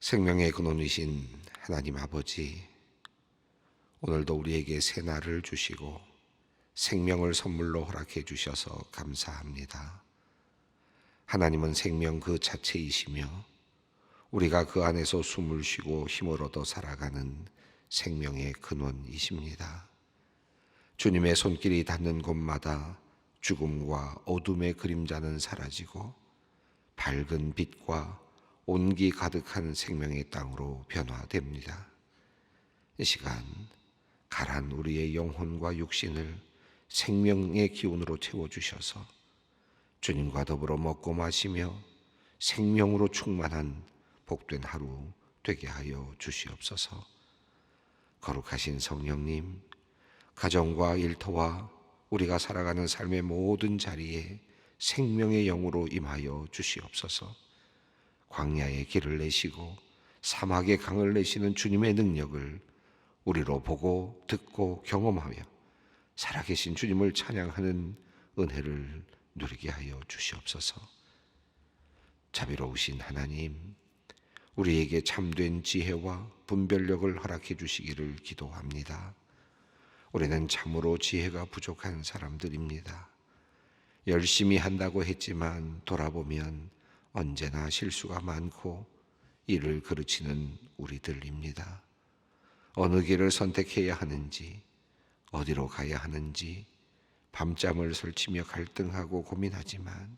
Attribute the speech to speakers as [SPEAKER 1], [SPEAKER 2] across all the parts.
[SPEAKER 1] 생명의 근원이신 하나님 아버지, 오늘도 우리에게 새 날을 주시고 생명을 선물로 허락해 주셔서 감사합니다. 하나님은 생명 그 자체이시며 우리가 그 안에서 숨을 쉬고 힘을 얻어 살아가는 생명의 근원이십니다. 주님의 손길이 닿는 곳마다 죽음과 어둠의 그림자는 사라지고 밝은 빛과 온기 가득한 생명의 땅으로 변화됩니다. 이 시간 가란 우리의 영혼과 육신을 생명의 기운으로 채워 주셔서 주님과 더불어 먹고 마시며 생명으로 충만한 복된 하루 되게 하여 주시옵소서. 거룩하신 성령님, 가정과 일터와 우리가 살아가는 삶의 모든 자리에 생명의 영으로 임하여 주시옵소서. 광야의 길을 내시고 사막의 강을 내시는 주님의 능력을 우리로 보고 듣고 경험하며 살아계신 주님을 찬양하는 은혜를 누리게 하여 주시옵소서. 자비로우신 하나님, 우리에게 참된 지혜와 분별력을 허락해 주시기를 기도합니다. 우리는 참으로 지혜가 부족한 사람들입니다. 열심히 한다고 했지만 돌아보면 언제나 실수가 많고 이를 그르치는 우리들입니다. 어느 길을 선택해야 하는지, 어디로 가야 하는지 밤잠을 설치며 갈등하고 고민하지만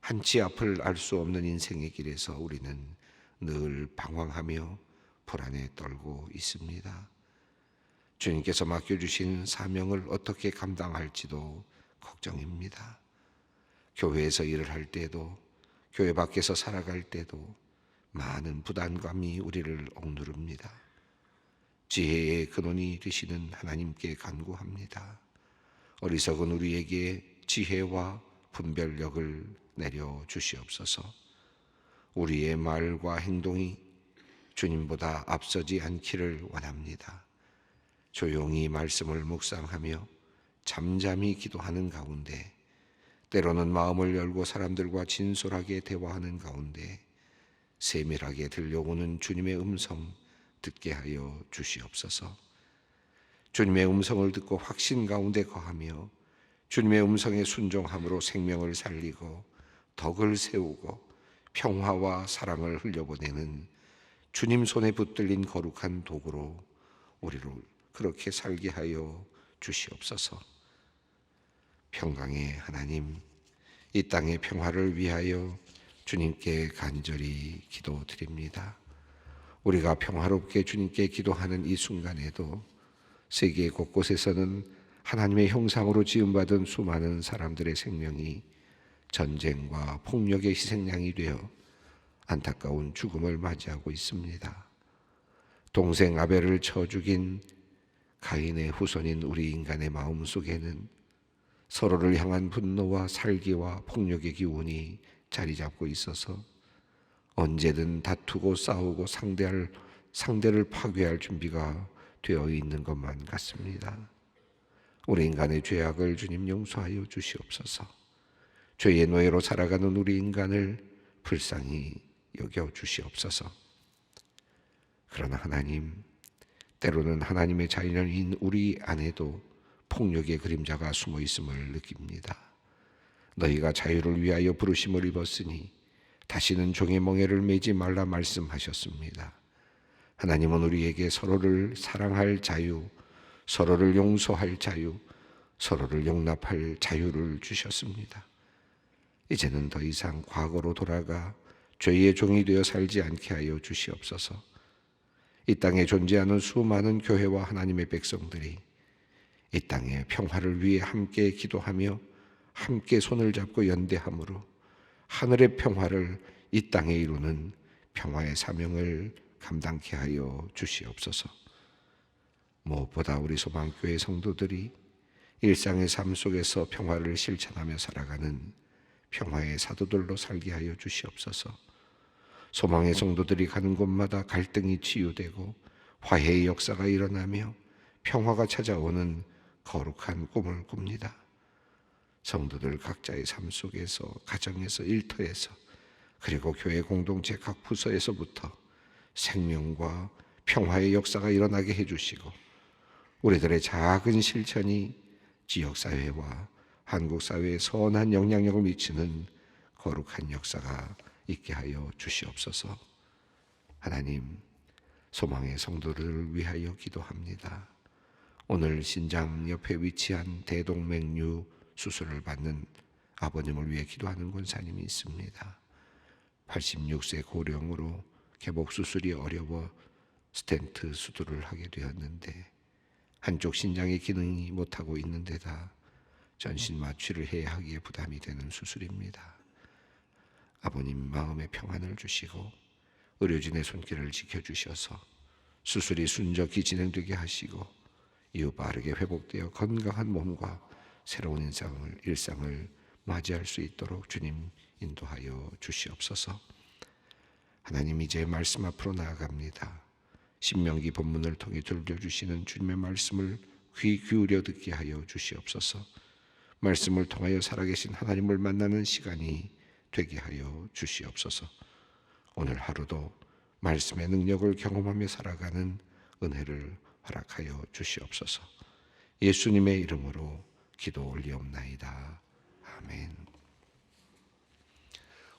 [SPEAKER 1] 한치 앞을 알 수 없는 인생의 길에서 우리는 늘 방황하며 불안에 떨고 있습니다. 주님께서 맡겨주신 사명을 어떻게 감당할지도 걱정입니다. 교회에서 일을 할 때도, 교회 밖에서 살아갈 때도 많은 부담감이 우리를 억누릅니다. 지혜의 근원이 되시는 하나님께 간구합니다. 어리석은 우리에게 지혜와 분별력을 내려 주시옵소서. 우리의 말과 행동이 주님보다 앞서지 않기를 원합니다. 조용히 말씀을 묵상하며 잠잠히 기도하는 가운데 때로는 마음을 열고 사람들과 진솔하게 대화하는 가운데 세밀하게 들려오는 주님의 음성 듣게 하여 주시옵소서. 주님의 음성을 듣고 확신 가운데 거하며 주님의 음성에 순종함으로 생명을 살리고 덕을 세우고 평화와 사랑을 흘려보내는 주님 손에 붙들린 거룩한 도구로 우리를 그렇게 살게 하여 주시옵소서. 평강의 하나님, 이 땅의 평화를 위하여 주님께 간절히 기도드립니다. 우리가 평화롭게 주님께 기도하는 이 순간에도 세계 곳곳에서는 하나님의 형상으로 지음받은 수많은 사람들의 생명이 전쟁과 폭력의 희생양이 되어 안타까운 죽음을 맞이하고 있습니다. 동생 아벨을 쳐 죽인 가인의 후손인 우리 인간의 마음 속에는 서로를 향한 분노와 살기와 폭력의 기운이 자리 잡고 있어서 언제든 다투고 싸우고 상대할 상대를 파괴할 준비가 되어 있는 것만 같습니다. 우리 인간의 죄악을 주님 용서하여 주시옵소서. 죄의 노예로 살아가는 우리 인간을 불쌍히 여겨 주시옵소서. 그러나 하나님, 때로는 하나님의 자녀인 우리 안에도 폭력의 그림자가 숨어 있음을 느낍니다. 너희가 자유를 위하여 부르심을 입었으니 다시는 종의 멍에를 매지 말라 말씀하셨습니다. 하나님은 우리에게 서로를 사랑할 자유, 서로를 용서할 자유, 서로를 용납할 자유를 주셨습니다. 이제는 더 이상 과거로 돌아가 죄의 종이 되어 살지 않게 하여 주시옵소서. 이 땅에 존재하는 수많은 교회와 하나님의 백성들이 이 땅의 평화를 위해 함께 기도하며 함께 손을 잡고 연대함으로 하늘의 평화를 이 땅에 이루는 평화의 사명을 감당케 하여 주시옵소서. 무엇보다 우리 소망교회 성도들이 일상의 삶 속에서 평화를 실천하며 살아가는 평화의 사도들로 살게 하여 주시옵소서. 소망의 성도들이 가는 곳마다 갈등이 치유되고 화해의 역사가 일어나며 평화가 찾아오는 거룩한 꿈을 꿉니다. 성도들 각자의 삶 속에서 가정에서 일터에서 그리고 교회 공동체 각 부서에서부터 생명과 평화의 역사가 일어나게 해주시고 우리들의 작은 실천이 지역 사회와 한국 사회에 선한 영향력을 미치는 거룩한 역사가 있게 하여 주시옵소서. 하나님, 소망의 성도들을 위하여 기도합니다. 오늘 신장 옆에 위치한 대동맥류 수술을 받는 아버님을 위해 기도하는 권사님이 있습니다. 86세 고령으로 개복 수술이 어려워 스텐트 수술을 하게 되었는데 한쪽 신장의 기능이 못하고 있는 데다 전신 마취를 해야 하기에 부담이 되는 수술입니다. 아버님 마음의 평안을 주시고 의료진의 손길을 지켜주셔서 수술이 순적히 진행되게 하시고 이후 빠르게 회복되어 건강한 몸과 새로운 인상을 일상을 맞이할 수 있도록 주님 인도하여 주시옵소서. 하나님 이제 말씀 앞으로 나아갑니다. 신명기 본문을 통해 들려주시는 주님의 말씀을 귀 기울여 듣게 하여 주시옵소서. 말씀을 통하여 살아계신 하나님을 만나는 시간이 되게 하여 주시옵소서. 오늘 하루도 말씀의 능력을 경험하며 살아가는 은혜를 허락하여 주시옵소서. 예수님의 이름으로 기도 올리옵나이다. 아멘.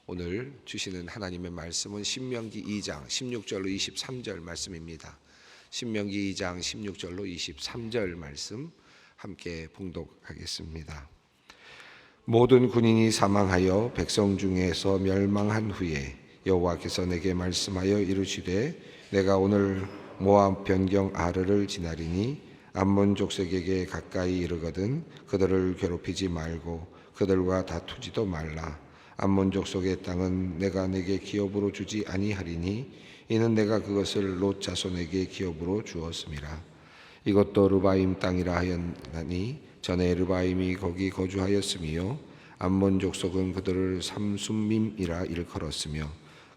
[SPEAKER 1] 오늘 주시는 하나님의 말씀은 신명기 2장 16절로 23절 말씀입니다. 신명기 2장 16절로 23절 말씀 함께 봉독하겠습니다. 모든 군인이 사망하여 백성 중에서 멸망한 후에 여호와께서 내게 말씀하여 이르시되 내가 오늘 모압 변경 아르를 지나리니 암몬 족속에게 가까이 이르거든 그들을 괴롭히지 말고 그들과 다투지도 말라. 암몬 족속의 땅은 내가 내게 기업으로 주지 아니하리니 이는 내가 그것을 롯 자손에게 기업으로 주었음이라 이것도 르바임 땅이라 하였나니 전에 르바임이 거기 거주하였으며 암몬 족속은 그들을 삼순밈이라 일컬었으며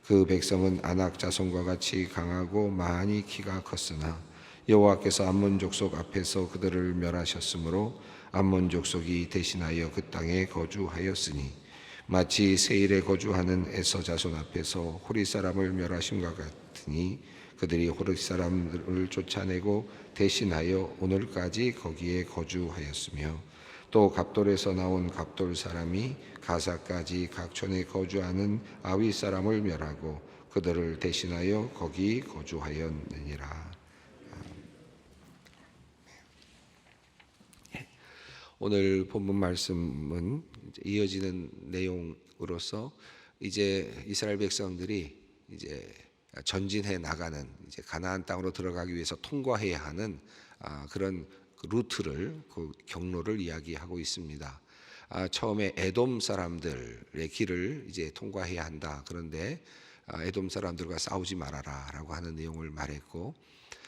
[SPEAKER 1] 그 백성은 아낙 자손과 같이 강하고 많이 키가 컸으나 여호와께서 암몬 족속 앞에서 그들을 멸하셨으므로 암몬 족속이 대신하여 그 땅에 거주하였으니 마치 세일에 거주하는 에서 자손 앞에서 호리 사람을 멸하심과 같으니 그들이 호리 사람들을 쫓아내고 대신하여 오늘까지 거기에 거주하였으며 또 갑돌에서 나온 갑돌 사람이 가사까지 각촌에 거주하는 아위 사람을 멸하고 그들을 대신하여 거기 거주하였느니라. 오늘 본문 말씀은 이어지는 내용으로서 이제 이스라엘 백성들이 이제 전진해 나가는 이제 가나안 땅으로 들어가기 위해서 통과해야 하는 아, 그런 루트를 그 경로를 이야기하고 있습니다. 아, 처음에 에돔 사람들의 길을 이제 통과해야 한다. 그런데 아, 에돔 사람들과 싸우지 말아라라고 하는 내용을 말했고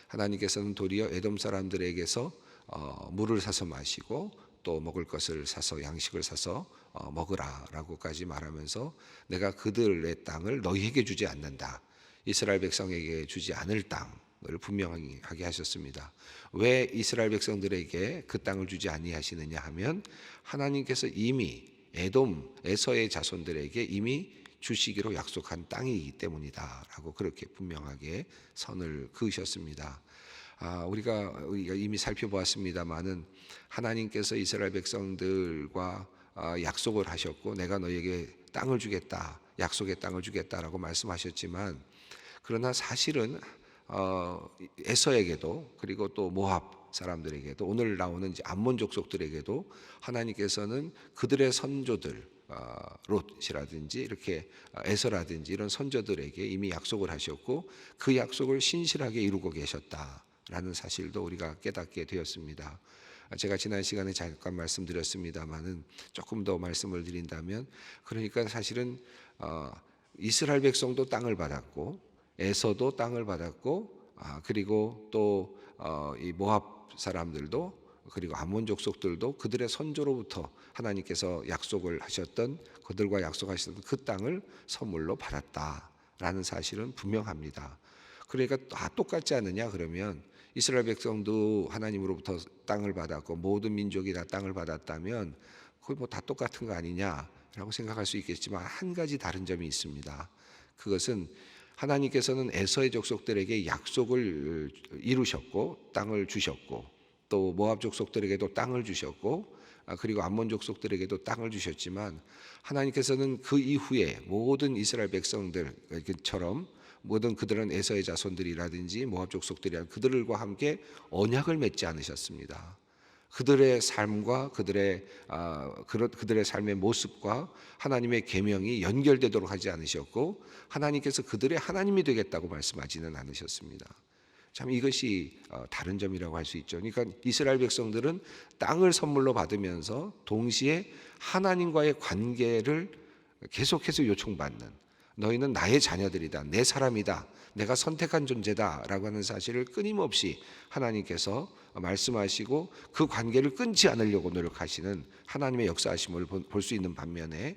[SPEAKER 1] 하나님께서는 도리어 에돔 사람들에게서 어, 물을 사서 마시고 또 먹을 것을 사서 양식을 사서 어, 먹으라라고까지 말하면서 내가 그들의 땅을 너희에게 주지 않는다. 이스라엘 백성에게 주지 않을 땅 을 분명하게 하셨습니다. 왜 이스라엘 백성들에게 그 땅을 주지 아니하시느냐 하면 하나님께서 이미 에돔 에서의 자손들에게 이미 주시기로 약속한 땅이기 때문이다라고 그렇게 분명하게 선을 그으셨습니다. 아, 우리가, 우리가 이미 살펴보았습니다만은 하나님께서 이스라엘 백성들과 아, 약속을 하셨고 내가 너에게 땅을 주겠다, 약속의 땅을 주겠다라고 말씀하셨지만 그러나 사실은 어, 에서에게도 그리고 또 모압 사람들에게도 오늘 나오는 이제 암몬 족속들에게도 하나님께서는 그들의 선조들 어, 롯이라든지 이렇게 에서라든지 이런 선조들에게 이미 약속을 하셨고 그 약속을 신실하게 이루고 계셨다라는 사실도 우리가 깨닫게 되었습니다. 제가 지난 시간에 잠깐 말씀드렸습니다만은 조금 더 말씀을 드린다면 그러니까 사실은 어, 이스라엘 백성도 땅을 받았고 에서도 땅을 받았고 아, 그리고 또이 어, 모압 사람들도 그리고 암몬 족속들도 그들의 선조로부터 하나님께서 약속을 하셨던 그들과 약속하셨던 그 땅을 선물로 받았다라는 사실은 분명합니다. 그러니까 다 똑같지 않느냐 그러면 이스라엘 백성도 하나님으로부터 땅을 받았고 모든 민족이 다 땅을 받았다면 거의 뭐 다 똑같은 거 아니냐라고 생각할 수 있겠지만 한 가지 다른 점이 있습니다. 그것은 하나님께서는 에서의 족속들에게 약속을 이루셨고 땅을 주셨고 또 모압 족속들에게도 땅을 주셨고 아, 그리고 암몬 족속들에게도 땅을 주셨지만 하나님께서는 그 이후에 모든 이스라엘 백성들처럼 모든 그들은 에서의 자손들이라든지 모압 족속들이라 그들과 함께 언약을 맺지 않으셨습니다. 그들의 삶과 그들의 아, 그들의 삶의 모습과 하나님의 계명이 연결되도록 하지 않으셨고 하나님께서 그들의 하나님이 되겠다고 말씀하지는 않으셨습니다. 참 이것이 어, 다른 점이라고 할 수 있죠. 그러니까 이스라엘 백성들은 땅을 선물로 받으면서 동시에 하나님과의 관계를 계속해서 요청받는 너희는 나의 자녀들이다. 내 사람이다. 내가 선택한 존재다라고 하는 사실을 끊임없이 하나님께서 말씀하시고 그 관계를 끊지 않으려고 노력하시는 하나님의 역사하심을 볼 수 있는 반면에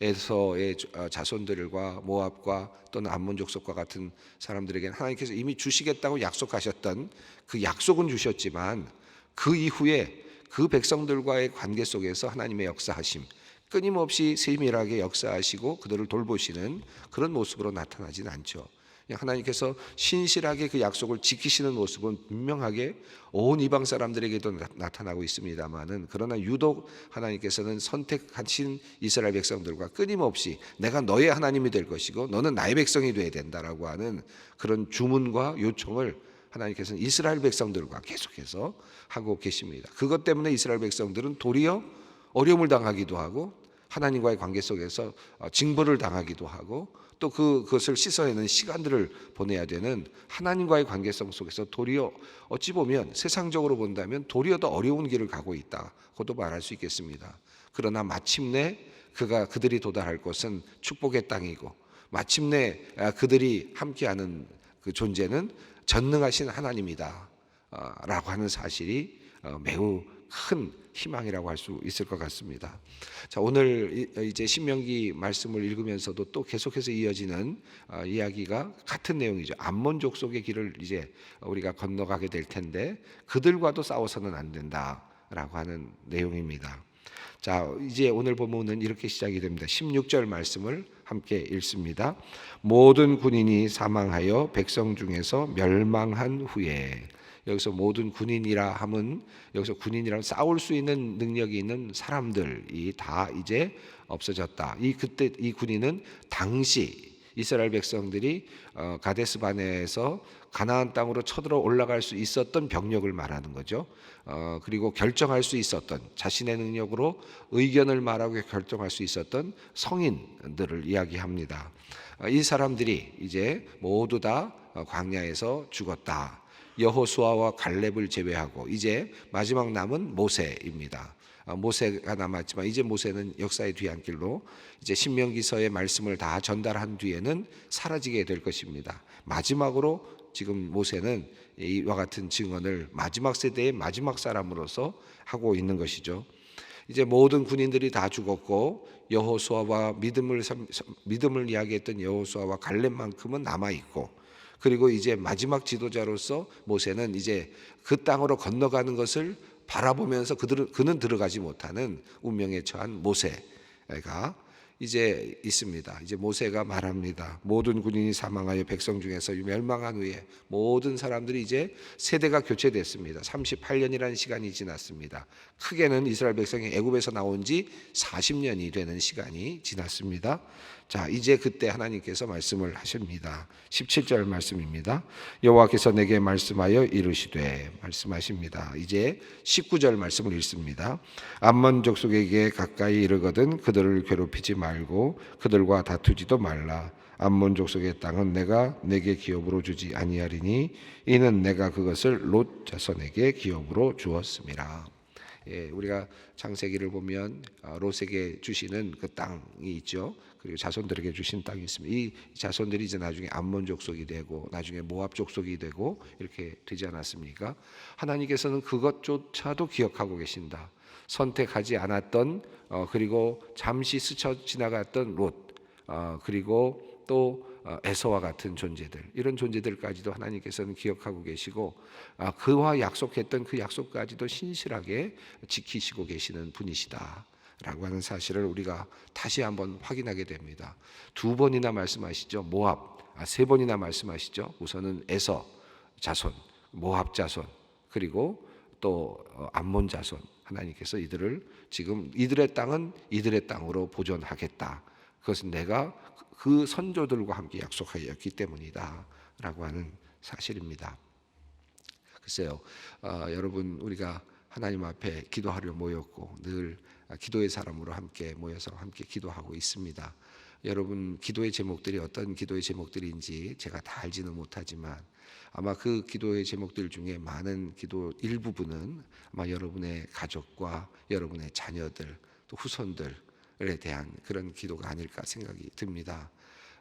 [SPEAKER 1] 에서의 어, 자손들과 모압과 또는 암몬 족속과 같은 사람들에게는 하나님께서 이미 주시겠다고 약속하셨던 그 약속은 주셨지만 그 이후에 그 백성들과의 관계 속에서 하나님의 역사하심 끊임없이 세밀하게 역사하시고 그들을 돌보시는 그런 모습으로 나타나진 않죠. 하나님께서 신실하게 그 약속을 지키시는 모습은 분명하게 온 이방 사람들에게도 나, 타나고 있습니다만은 그러나 유독 하나님께서는 선택하신 이스라엘 백성들과 끊임없이 내가 너의 하나님이 될 것이고 너는 나의 백성이 되어야 된다라고 하는 그런 주문과 요청을 하나님께서는 이스라엘 백성들과 계속해서 하고 계십니다. 그것 때문에 이스라엘 백성들은 도리어 어려움을 당하기도 하고 하나님과의 관계 속에서 어, 징벌을 당하기도 하고 또 그, 그것을 씻어내는 시간들을 보내야 되는 하나님과의 관계성 속에서 도리어 어찌 보면 세상적으로 본다면 도리어 더 어려운 길을 가고 있다고도 말할 수 있겠습니다. 그러나 마침내 그가 그들이 도달할 곳은 축복의 땅이고 마침내 아, 그들이 함께하는 그 존재는 전능하신 하나님이다. 아, 라고 하는 사실이 어, 매우 큰 희망이라고 할 수 있을 것 같습니다. 자, 오늘 이제 신명기 말씀을 읽으면서도 또 계속해서 이어지는 어, 이야기가 같은 내용이죠. 암몬 족속의 길을 이제 우리가 건너가게 될 텐데 그들과도 싸워서는 안 된다라고 하는 내용입니다. 자, 이제 오늘 본문은 이렇게 시작이 됩니다. 16절 말씀을 함께 읽습니다. 모든 군인이 사망하여 백성 중에서 멸망한 후에 여기서 모든 군인이라 함은 여기서 군인이라 싸울 수 있는 능력이 있는 사람들이 다 이제 없어졌다. 이 그때 이 군인은 당시 이스라엘 백성들이 어, 가데스 바네에서 가나안 땅으로 쳐들어 올라갈 수 있었던 병력을 말하는 거죠. 어, 그리고 결정할 수 있었던 자신의 능력으로 의견을 말하고 결정할 수 있었던 성인들을 이야기합니다. 어, 이 사람들이 이제 모두 다 광야에서 죽었다. 여호수아와 갈렙을 제외하고 이제 마지막 남은 모세입니다. 아, 모세가 남았지만 이제 모세는 역사의 뒤안길로 이제 신명기서의 말씀을 다 전달한 뒤에는 사라지게 될 것입니다. 마지막으로 지금 모세는 이와 같은 증언을 마지막 세대의 마지막 사람으로서 하고 있는 것이죠. 이제 모든 군인들이 다 죽었고 여호수아와 믿음을 믿음을 이야기했던 여호수아와 갈렙만큼은 남아 있고 그리고 이제 마지막 지도자로서 모세는 이제 그 땅으로 건너가는 것을 바라보면서 그들은 그는 들어가지 못하는 운명에 처한 모세가 이제 있습니다. 이제 모세가 말합니다. 모든 군인이 사망하여 백성 중에서 멸망한 후에 모든 사람들이 이제 세대가 교체됐습니다. 38년이라는 시간이 지났습니다. 크게는 이스라엘 백성이 애굽에서 나온 지 40년이 되는 시간이 지났습니다. 자, 이제 그때 하나님께서 말씀을 하십니다. 17절 말씀입니다. 여호와께서 내게 말씀하여 이르시되 말씀하십니다. 이제 19절 말씀을 읽습니다. 암몬 족속에게 가까이 이르거든 그들을 괴롭히지 말고 그들과 다투지도 말라. 암몬 족속의 땅은 내가 내게 기업으로 주지 아니하리니 이는 내가 그것을 롯 자손에게 기업으로 주었음이라. 예, 우리가 창세기를 보면 아, 롯에게 주시는 그 땅이 있죠. 그리고 자손들에게 주신 땅이 있습니다. 이 자손들이 이제 나중에 암몬 족속이 되고 나중에 모압 족속이 되고 이렇게 되지 않았습니까? 하나님께서는 그것조차도 기억하고 계신다. 선택하지 않았던 어, 그리고 잠시 스쳐 지나갔던 롯 어, 그리고 또 어, 에서와 같은 존재들 이런 존재들까지도 하나님께서는 기억하고 계시고 아, 그와 약속했던 그 약속까지도 신실하게 지키시고 계시는 분이시다. 라고 하는 사실을 우리가 다시 한번 확인하게 됩니다. 두 번이나 말씀하시죠. 모압, 아, 세 번이나 말씀하시죠. 우선은 에서 자손, 모압 자손, 그리고 또 어, 암몬 자손 하나님께서 이들을 지금 이들의 땅은 이들의 땅으로 보존하겠다. 그것은 내가 그 선조들과 함께 약속하였기 때문이다 라고 하는 사실입니다. 글쎄요, 어, 여러분 우리가 하나님 앞에 기도하려 모였고 늘 기도의 사람으로 함께 모여서 함께 기도하고 있습니다. 여러분 기도의 제목들이 어떤 기도의 제목들인지 제가 다 알지는 못하지만 아마 그 기도의 제목들 중에 많은 기도 일부분은 아마 여러분의 가족과 여러분의 자녀들 또 후손들에 대한 그런 기도가 아닐까 생각이 듭니다.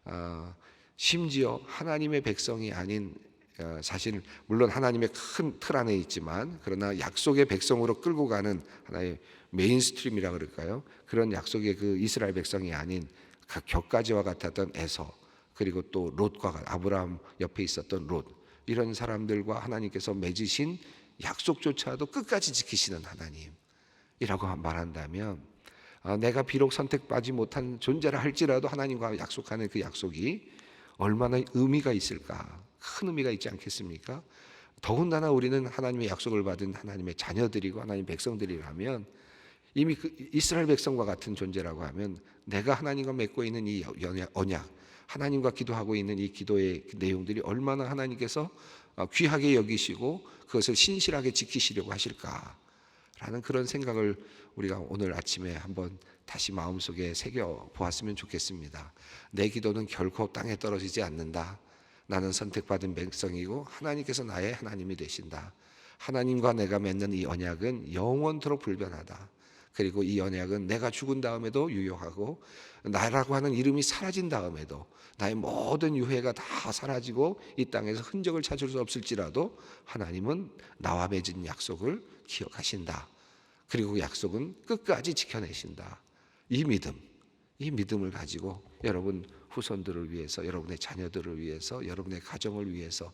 [SPEAKER 1] 어, 심지어 하나님의 백성이 아닌 어, 사실 물론 하나님의 큰 틀 안에 있지만 그러나 약속의 백성으로 끌고 가는 하나의 메인스트림이라 그럴까요? 그런 약속의 그 이스라엘 백성이 아닌 각 격가지와 같았던 에서 그리고 또 롯과 아브라함 옆에 있었던 롯 이런 사람들과 하나님께서 맺으신 약속조차도 끝까지 지키시는 하나님이라고 말한다면 아, 내가 비록 선택받지 못한 존재라 할지라도 하나님과 약속하는 그 약속이 얼마나 의미가 있을까? 큰 의미가 있지 않겠습니까? 더군다나 우리는 하나님의 약속을 받은 하나님의 자녀들이고 하나님 백성들이라면 이미 그 이스라엘 백성과 같은 존재라고 하면 내가 하나님과 맺고 있는 이 언약, 하나님과 기도하고 있는 이 기도의 내용들이 얼마나 하나님께서 어, 귀하게 여기시고 그것을 신실하게 지키시려고 하실까라는 그런 생각을 우리가 오늘 아침에 한번 다시 마음속에 새겨 보았으면 좋겠습니다. 내 기도는 결코 땅에 떨어지지 않는다. 나는 선택받은 백성이고 하나님께서 나의 하나님이 되신다. 하나님과 내가 맺는 이 언약은 영원토록 불변하다. 그리고 이 언약은 내가 죽은 다음에도 유효하고 나라고 하는 이름이 사라진 다음에도 나의 모든 유해가 다 사라지고 이 땅에서 흔적을 찾을 수 없을지라도 하나님은 나와 맺은 약속을 기억하신다. 그리고 그 약속은 끝까지 지켜내신다. 이 믿음, 이 믿음을 가지고 여러분 후손들을 위해서, 여러분의 자녀들을 위해서, 여러분의 가정을 위해서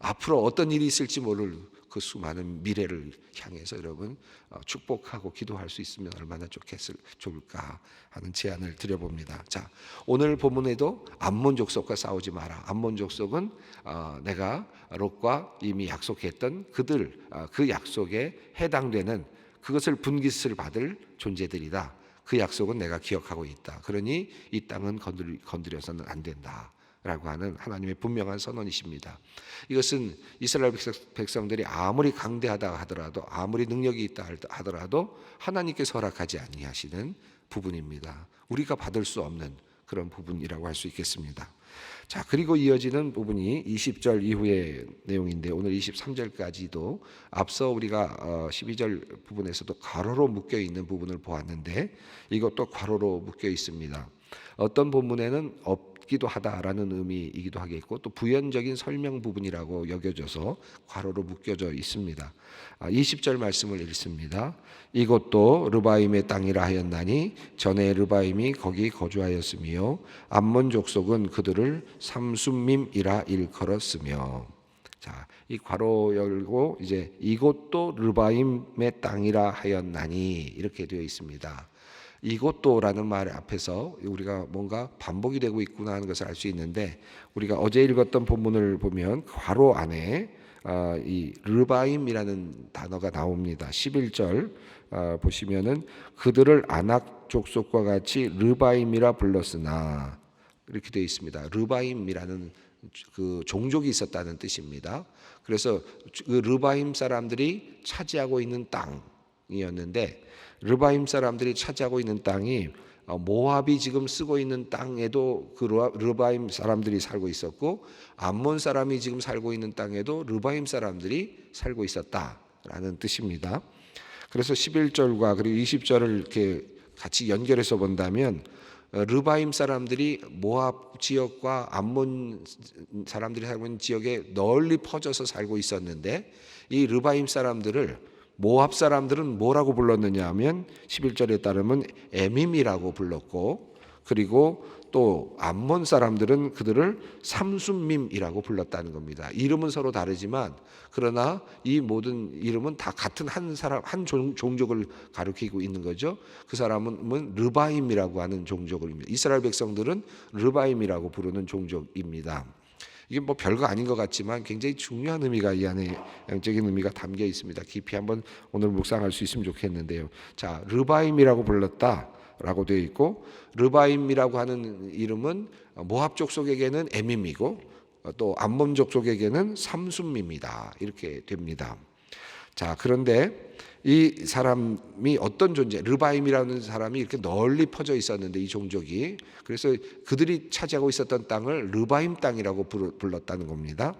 [SPEAKER 1] 앞으로 어떤 일이 있을지 모를 그 수많은 미래를 향해서 여러분 어, 축복하고 기도할 수 있으면 얼마나 좋겠을 좋을까 하는 제안을 드려봅니다. 자, 오늘 본문에도 암몬 족속과 싸우지 마라. 암몬 족속은 어, 내가 롯과 이미 약속했던 그들 어, 그 약속에 해당되는 그것을 분깃을 받을 존재들이다. 그 약속은 내가 기억하고 있다. 그러니 이 땅은 건드려서는 안 된다. 라고 하는 하나님의 분명한 선언이십니다. 이것은 이스라엘 백성들이 아무리 강대하다 하더라도 아무리 능력이 있다 하더라도 하나님께서 허락하지 아니하시는 부분입니다. 우리가 받을 수 없는 그런 부분이라고 할 수 있겠습니다. 자, 그리고 이어지는 부분이 20절 이후의 내용인데 오늘 23절까지도 앞서 우리가 12절 어, 부분에서도 괄호로 묶여 있는 부분을 보았는데 이것도 괄호로 묶여 있습니다. 어떤 본문에는 없기도 하다라는 의미이기도 하겠고 또 부연적인 설명 부분이라고 여겨져서 괄호로 묶여져 있습니다. 20절 아, 말씀을 읽습니다. 이곳도 르바임의 땅이라 하였나니 전에 르바임이 거기 거주하였으며 암몬 족속은 그들을 삼순밈이라 일컬었으며 자, 이 괄호 열고 이제 이곳도 르바임의 땅이라 하였나니 이렇게 되어 있습니다. 이것도라는 말 앞에서 우리가 뭔가 반복이 되고 있구나 하는 것을 알 수 있는데 우리가 어제 읽었던 본문을 보면 괄호 안에 아, 이 르바임이라는 단어가 나옵니다. 11절 아, 보시면은 그들을 아낙 족속과 같이 르바임이라 불렀으나 이렇게 되어 있습니다. 르바임이라는 그 종족이 있었다는 뜻입니다. 그래서 그 르바임 사람들이 차지하고 있는 땅이었는데 르바임 사람들이 차지하고 있는 땅이 어, 모압이 지금 쓰고 있는 땅에도 그 르바임 사람들이 살고 있었고 암몬 사람이 지금 살고 있는 땅에도 르바임 사람들이 살고 있었다라는 뜻입니다. 그래서 11절과 그리고 20절을 이렇게 같이 연결해서 본다면 어, 르바임 사람들이 모압 지역과 암몬 사람들이 살고 있는 지역에 널리 퍼져서 살고 있었는데 이 르바임 사람들을 모압 사람들은 뭐라고 불렀느냐 하면 11절에 따르면 에밈이라고 불렀고 그리고 또 암몬 사람들은 그들을 삼순밈이라고 불렀다는 겁니다. 이름은 서로 다르지만 그러나 이 모든 이름은 다 같은 한 사람 한 종, 종족을 가리키고 있는 거죠. 그 사람은 르바임이라고 하는 종족입니다. 이스라엘 백성들은 르바임이라고 부르는 종족입니다. 이게 뭐 별거 아닌 것 같지만 굉장히 중요한 의미가 이 안에 영적인 의미가 담겨 있습니다. 깊이 한번 오늘 묵상할 수 있으면 좋겠는데요. 자, 르바임이라고 불렀다 라고 되어 있고 르바임이라고 하는 이름은 모압 족속에게는 에밈이고 또 암몬 족속에게는 삼순미입니다. 이렇게 됩니다. 자, 그런데 이 사람이 어떤 존재, 르바임이라는 사람이 이렇게 널리 퍼져 있었는데 이 종족이 그래서 그들이 차지하고 있었던 땅을 르바임 땅이라고 불렀다는 겁니다.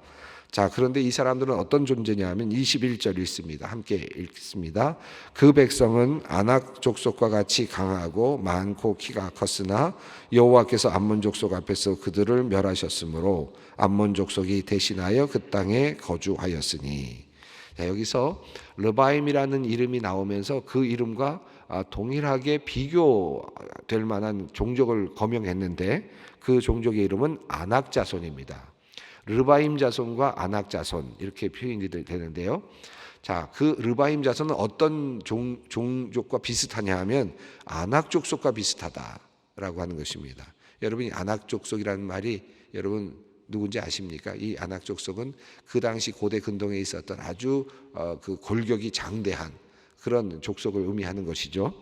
[SPEAKER 1] 자, 그런데 이 사람들은 어떤 존재냐면 21절 읽습니다. 함께 읽습니다. 그 백성은 아낙 족속과 같이 강하고 많고 키가 컸으나 여호와께서 암몬 족속 앞에서 그들을 멸하셨으므로 암몬 족속이 대신하여 그 땅에 거주하였으니 자, 여기서 르바임이라는 이름이 나오면서 그 이름과 아, 동일하게 비교될 만한 종족을 거명했는데 그 종족의 이름은 아낙 자손입니다. 르바임 자손과 아낙 자손 이렇게 표현이 되- 되는데요. 자, 그 르바임 자손은 어떤 종, 종족과 비슷하냐 하면 아낙 족속과 비슷하다라고 하는 것입니다. 여러분이 아낙 족속이라는 말이 여러분 누군지 아십니까? 이 아낙 족속은 그 당시 고대 근동에 있었던 아주 어, 그 골격이 장대한 그런 족속을 의미하는 것이죠.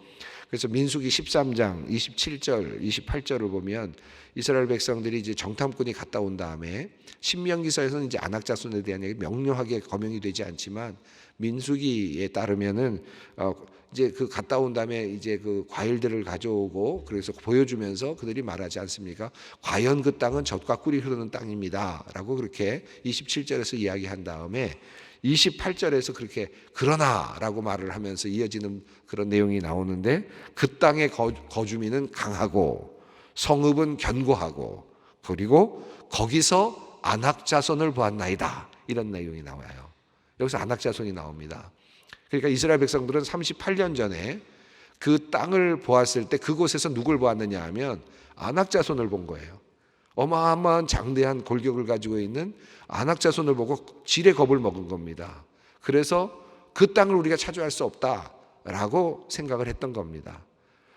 [SPEAKER 1] 그래서 민수기 13장 27절, 28절을 보면 이스라엘 백성들이 이제 정탐꾼이 갔다 온 다음에 신명기서에서는 이제 안악 자손에 대한 얘기 명료하게 거명이 되지 않지만 민수기에 따르면은 어 이제 그 갔다 온 다음에 이제 그 과일들을 가져오고 그래서 보여주면서 그들이 말하지 않습니까? 과연 그 땅은 젖과 꿀이 흐르는 땅입니다라고 그렇게 27절에서 이야기한 다음에 28절에서 그렇게 그러나라고 말을 하면서 이어지는 그런 내용이 나오는데 그 땅의 거, 거주민은 강하고 성읍은 견고하고 그리고 거기서 안악자손을 보았나이다 이런 내용이 나와요. 여기서 안악자손이 나옵니다. 그러니까 이스라엘 백성들은 38년 전에 그 땅을 보았을 때 그곳에서 누굴 보았느냐 하면 안악자손을 본 거예요. 어마어마한 장대한 골격을 가지고 있는 안악자손을 보고 지레 겁을 먹은 겁니다. 그래서 그 땅을 우리가 차지할 수 없다라고 생각을 했던 겁니다.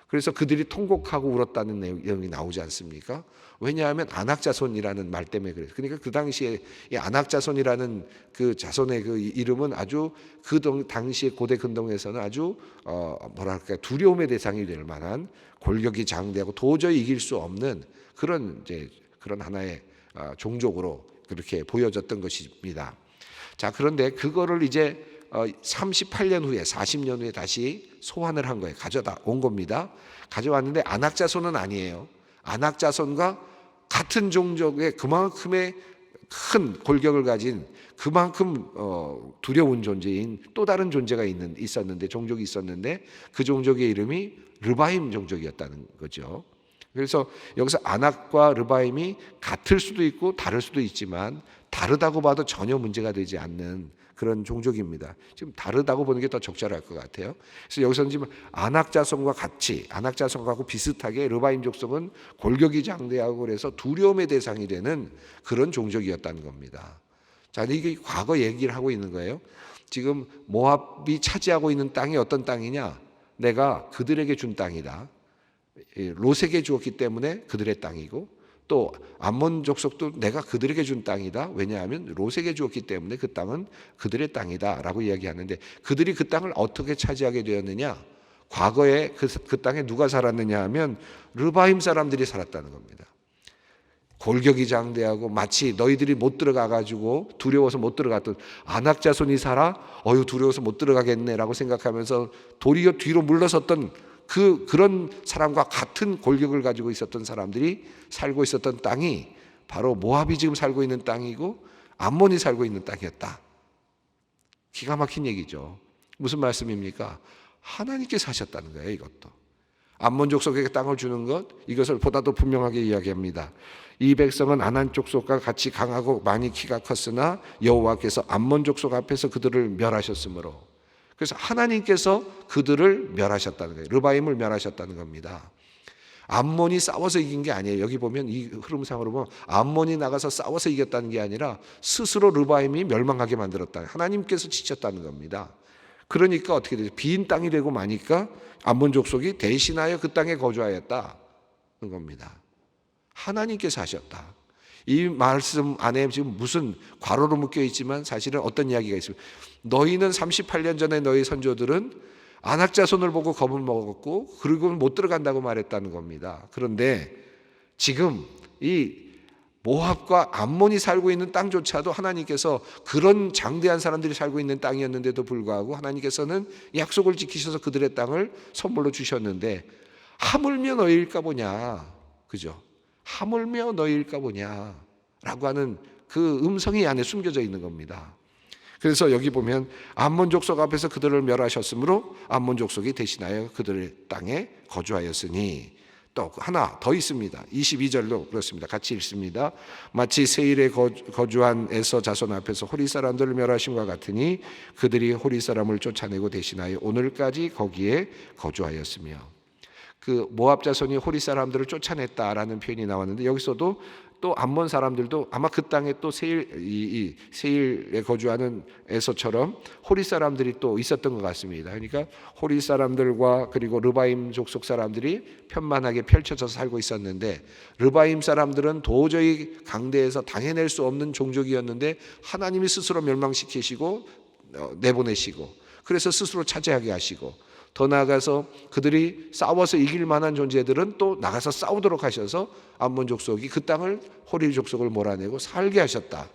[SPEAKER 1] 그래서 그들이 통곡하고 울었다는 내용이 나오지 않습니까? 왜냐하면 안악자손이라는 말 때문에 그래요. 그러니까 그 당시에 이 안악자손이라는 그 자손의 그 이름은 아주 그 동- 당시에 고대 근동에서는 아주 어 뭐랄까 두려움의 대상이 될 만한 골격이 장대하고 도저히 이길 수 없는 그런 이제 그런 하나의 어, 종족으로 그렇게 보여졌던 것입니다. 자 그런데 그거를 이제 어, 38년 후에 40년 후에 다시 소환을 한 거예요. 가져다 온 겁니다. 가져왔는데 안악자손은 아니에요. 안악자손과 같은 종족의 그만큼의 큰 골격을 가진 그만큼 어, 두려운 존재인 또 다른 존재가 있는 있었는데 종족이 있었는데 그 종족의 이름이 르바임 종족이었다는 거죠. 그래서 여기서 아낙과 르바임이 같을 수도 있고 다를 수도 있지만 다르다고 봐도 전혀 문제가 되지 않는 그런 종족입니다. 지금 다르다고 보는 게 더 적절할 것 같아요. 그래서 여기서는 지금 아낙자손과 같이 아낙자손하고 비슷하게 르바임 족속은 골격이 장대하고 그래서 두려움의 대상이 되는 그런 종족이었다는 겁니다. 자, 이게 과거 얘기를 하고 있는 거예요. 지금 모압이 차지하고 있는 땅이 어떤 땅이냐? 내가 그들에게 준 땅이다. 이 로색에 주었기 때문에 그들의 땅이고 또 암몬 족속도 내가 그들에게 준 땅이다. 왜냐하면 로색에 주었기 때문에 그 땅은 그들의 땅이다라고 이야기하는데 그들이 그 땅을 어떻게 차지하게 되었느냐? 과거에 그, 그 땅에 누가 살았느냐 하면 르바임 사람들이 살았다는 겁니다. 골격이 장대하고 마치 너희들이 못 들어가 가지고 두려워서 못 들어갔던 안악자손이 살아 어유 두려워서 못 들어가겠네라고 생각하면서 도리어 뒤로 물러섰던 그 그런 사람과 같은 골격을 가지고 있었던 사람들이 살고 있었던 땅이 바로 모압이 지금 살고 있는 땅이고 암몬이 살고 있는 땅이었다. 기가 막힌 얘기죠. 무슨 말씀입니까? 하나님께서 하셨다는 거예요, 이것도. 암몬 족속에게 땅을 주는 것 이것을 보다도 분명하게 이야기합니다. 이 백성은 아난 족속과 같이 강하고 많이 키가 컸으나 여호와께서 암몬 족속 앞에서 그들을 멸하셨으므로 그래서 하나님께서 그들을 멸하셨다는 거예요. 르바임을 멸하셨다는 겁니다. 암몬이 싸워서 이긴 게 아니에요. 여기 보면 이 흐름상으로 보면 암몬이 나가서 싸워서 이겼다는 게 아니라 스스로 르바임이 멸망하게 만들었다. 하나님께서 지쳤다는 겁니다. 그러니까 어떻게 되죠? 빈 땅이 되고 마니까 암몬 족속이 대신하여 그 땅에 거주하였다 는 겁니다. 하나님께서 하셨다. 이 말씀 안에 지금 무슨 괄호로 묶여 있지만 사실은 어떤 이야기가 있습니다. 너희는 38년 전에 너희 선조들은 안악자손을 보고 겁을 먹었고 그리고 못 들어간다고 말했다는 겁니다. 그런데 지금 이 모압과 암몬이 살고 있는 땅조차도 하나님께서 그런 장대한 사람들이 살고 있는 땅이었는데도 불구하고 하나님께서는 약속을 지키셔서 그들의 땅을 선물로 주셨는데 하물며 너희일까 보냐. 그죠? 하물며 너희일까 보냐라고 하는 그 음성이 안에 숨겨져 있는 겁니다. 그래서 여기 보면 암몬 족속 앞에서 그들을 멸하셨으므로 암몬 족속이 대신하여 그들의 땅에 거주하였으니 또 하나 더 있습니다. 22절로 그렇습니다. 같이 읽습니다. 마치 세일에 거주한 에서 자손 앞에서 호리 사람들을 멸하심과 같으니 그들이 호리 사람을 쫓아내고 대신하여 오늘까지 거기에 거주하였으며 그 모압 자손이 호리 사람들을 쫓아냈다라는 표현이 나왔는데 여기서도 또 암몬 사람들도 아마 그 땅에 또 세일 이, 이 세일에 거주하는 에서처럼 호리 사람들이 또 있었던 것 같습니다. 그러니까 호리 사람들과 그리고 르바임 족속 사람들이 편만하게 펼쳐져 살고 있었는데 르바임 사람들은 도저히 강대에서 당해낼 수 없는 종족이었는데 하나님이 스스로 멸망시키시고 어, 내보내시고 그래서 스스로 차지하게 하시고 더 나아가서 그들이 싸워서 이길 만한 존재들은 또 나가서 싸우도록 하셔서 암몬 족속이 그 땅을 호리 족속을 몰아내고 살게 하셨다.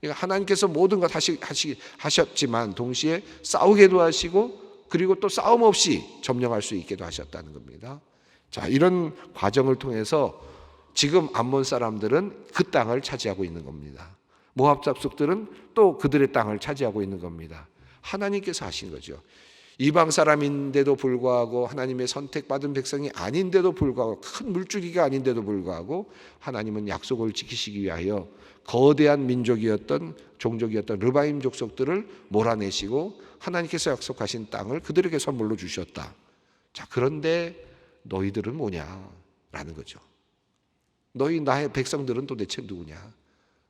[SPEAKER 1] 그러니까 하나님께서 모든 것 하시, 하시, 하셨지만 동시에 싸우게도 하시고 그리고 또 싸움 없이 점령할 수 있게도 하셨다는 겁니다. 자, 이런 과정을 통해서 지금 암몬 사람들은 그 땅을 차지하고 있는 겁니다. 모압 잡속들은 또 그들의 땅을 차지하고 있는 겁니다. 하나님께서 하신 거죠. 이방 사람인데도 불구하고 하나님의 선택받은 백성이 아닌데도 불구하고 큰 물줄기가 아닌데도 불구하고 하나님은 약속을 지키시기 위하여 거대한 민족이었던 종족이었던 르바임 족속들을 몰아내시고 하나님께서 약속하신 땅을 그들에게 선물로 주셨다. 자, 그런데 너희들은 뭐냐? 라는 거죠. 너희 나의 백성들은 도대체 누구냐?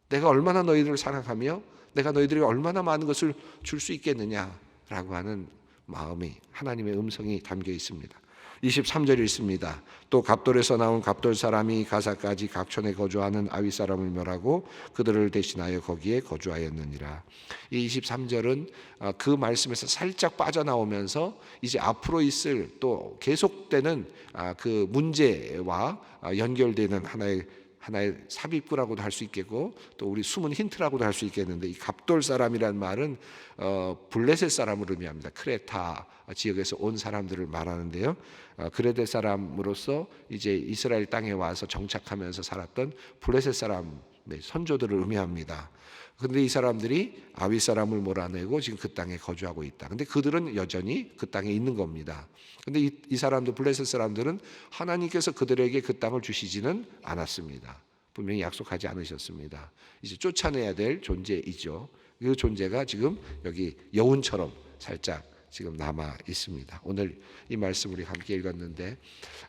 [SPEAKER 1] 내가 얼마나 너희들을 사랑하며 내가 너희들이 얼마나 많은 것을 줄 수 있겠느냐? 라고 하는 마음이 하나님의 음성이 담겨 있습니다. 23절 읽습니다. 또 갑돌에서 나온 갑돌 사람이 가사까지 각촌에 거주하는 아위 사람을 멸하고 그들을 대신하여 거기에 거주하였느니라. 이 23절은 아, 그 말씀에서 살짝 빠져나오면서 이제 앞으로 있을 또 계속되는 아, 그 문제와 아, 연결되는 하나의 하나의 삽입구라고도 할 수 있겠고 또 우리 숨은 힌트라고도 할 수 있겠는데 이 갑돌 사람이란 말은 어, 블레셋 사람을 의미합니다. 크레타 지역에서 온 사람들을 말하는데요. 어, 그레데 사람으로서 이제 이스라엘 땅에 와서 정착하면서 살았던 블레셋 사람의 선조들을 의미합니다. 근데 이 사람들이 아위 사람을 몰아내고 지금 그 땅에 거주하고 있다. 근데 그들은 여전히 그 땅에 있는 겁니다. 근데 이, 이 사람들 블레셋 사람들은 하나님께서 그들에게 그 땅을 주시지는 않았습니다. 분명히 약속하지 않으셨습니다. 이제 쫓아내야 될 존재이죠. 그 존재가 지금 여기 여운처럼 살짝 지금 남아 있습니다. 오늘 이 말씀 우리 함께 읽었는데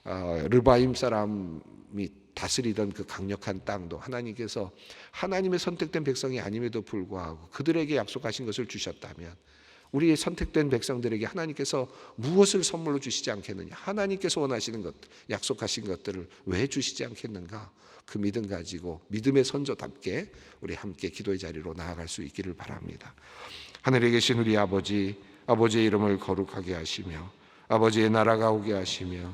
[SPEAKER 1] 어, 르바임 사람이 다스리던 그 강력한 땅도 하나님께서 하나님의 선택된 백성이 아님에도 불구하고 그들에게 약속하신 것을 주셨다면 우리의 선택된 백성들에게 하나님께서 무엇을 선물로 주시지 않겠느냐? 하나님께서 원하시는 것, 약속하신 것들을 왜 주시지 않겠는가? 그 믿음 가지고 믿음의 선조답게 우리 함께 기도의 자리로 나아갈 수 있기를 바랍니다. 하늘에 계신 우리 아버지, 아버지의 이름을 거룩하게 하시며 아버지의 나라가 오게 하시며